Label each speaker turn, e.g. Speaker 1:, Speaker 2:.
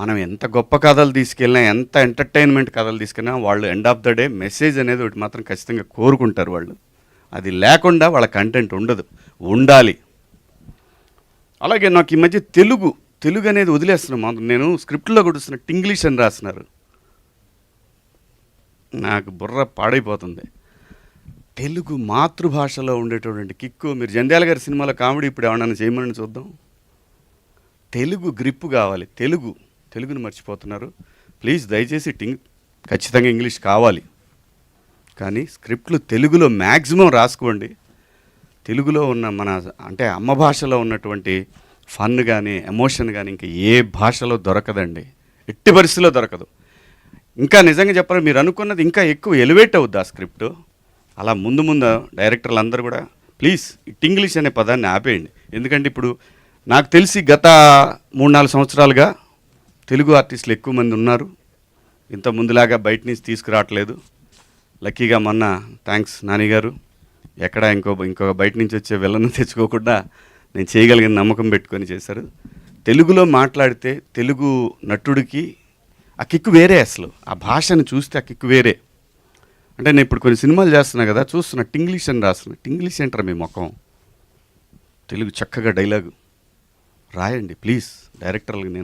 Speaker 1: మనం ఎంత గొప్ప కథలు తీసుకెళ్ళినా ఎంత ఎంటర్టైన్మెంట్ కథలు తీసుకెళ్ళినా వాళ్ళు end of the day message అనేది ఒకటి మాత్రం ఖచ్చితంగా కోరుకుంటారు వాళ్ళు. అది లేకుండా వాళ్ళ కంటెంట్ ఉండదు. ఉండాలి. అలాగే నాకు ఈ మధ్య తెలుగు తెలుగు అనేది వదిలేస్తున్నాను. మాత్రం నేను స్క్రిప్ట్లో కూడా ఇంగ్లీష్ అని రాస్తున్నారు. నాకు బుర్ర పాడైపోతుంది. తెలుగు మాతృభాషలో ఉండేటటువంటి కిక్కు మీరు జంధ్యాల గారి సినిమాలో కామెడీ ఇప్పుడు ఏమన్నా చేయమని చూద్దాం? తెలుగు గ్రిప్ కావాలి. తెలుగు. తెలుగును మర్చిపోతున్నారు. ప్లీజ్ దయచేసి టింగ్ ఖచ్చితంగా ఇంగ్లీష్ కావాలి. కానీ స్క్రిప్ట్లు తెలుగులో మ్యాక్సిమం రాసుకోండి. తెలుగులో ఉన్న మన అంటే అమ్మ భాషలో ఉన్నటువంటి ఫన్ కానీ ఎమోషన్ కానీ ఇంకా ఏ భాషలో దొరకదండి. ఎట్టి పరిస్థితిలో దొరకదు. ఇంకా నిజంగా చెప్పాలి మీరు అనుకున్నది ఇంకా ఎక్కువ ఎలివేట్ అవుద్ది ఆ స్క్రిప్ట్. అలా ముందు ముందు డైరెక్టర్లు అందరూ కూడా ప్లీజ్ ఇట్ ఇంగ్లీష్ అనే పదాన్ని ఆపేయండి. ఎందుకంటే ఇప్పుడు నాకు తెలిసి గత మూడు నాలుగు సంవత్సరాలుగా తెలుగు ఆర్టిస్టులు ఎక్కువ మంది ఉన్నారు. ఇంత ముందులాగా బయట నుంచి తీసుకురావట్లేదు. లక్కీగా మొన్న థ్యాంక్స్ నానిగారు ఎక్కడ ఇంకో ఇంకొక బయట నుంచి వచ్చే వెళ్ళను తెచ్చుకోకుండా నేను చేయగలిగిన నమ్మకం పెట్టుకొని చేశారు. తెలుగులో మాట్లాడితే తెలుగు నటుడికి ఆ కిక్కు వేరే అసలు. ఆ భాషను చూస్తే ఆ కిక్కు వేరే. అంటే నేను ఇప్పుడు కొన్ని సినిమాలు చేస్తున్నా కదా చూస్తున్నా టింగ్లీష్ అని రాస్తున్నా. టింగ్లీష్ ఏంటారా మీ ముఖం? తెలుగు చక్కగా డైలాగు. రాయండి ప్లీజ్. డైరెక్టర్లకు నేను